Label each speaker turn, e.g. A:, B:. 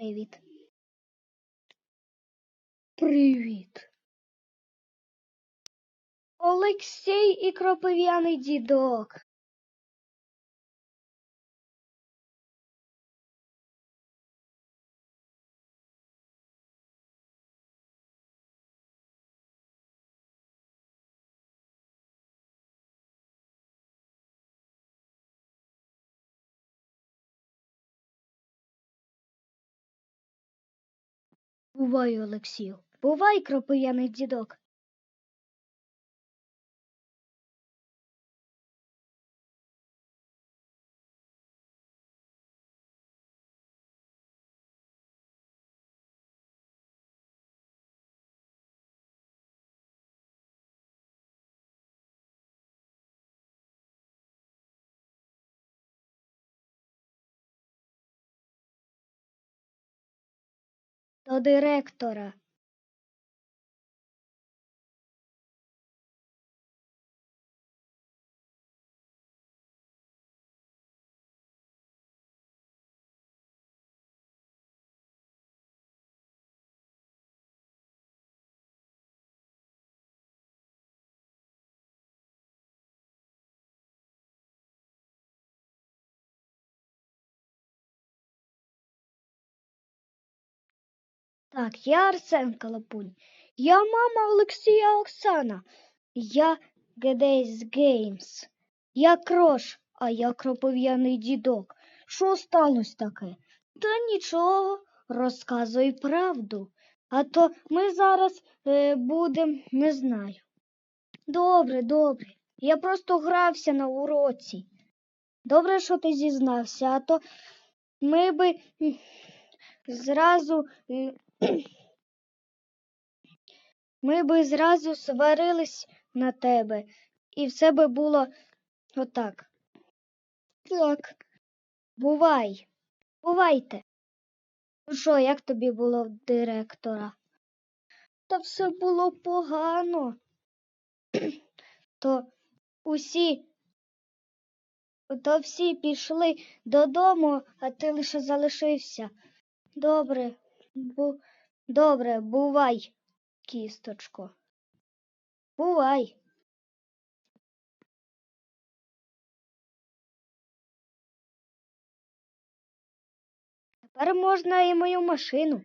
A: Привіт. Привіт. Олексій і кропив'яний дідок. Бувай, Олексію. Бувай, кропив'яний дідок. Директора. Так, я Арсен Калапунь. Я мама Олексія Оксана. Я Гедейс Геймс. Я Крош, а я кропив'яний дідок. Що сталося таке? Та нічого, розказуй правду. А то ми зараз е, будемо, не знаю. Добре, добре. Я просто грався на уроці. Добре, що ти зізнався, а то ми би зразу. Ми би зразу сварились на тебе, і все би було отак. Так, бувай, бувайте. Ну що, як тобі було в директора? Та все було погано. То усі, то всі пішли додому, а ти лише залишився. Добре, бу... добре, бувай, кісточко. Бувай. Тепер можна і мою машину.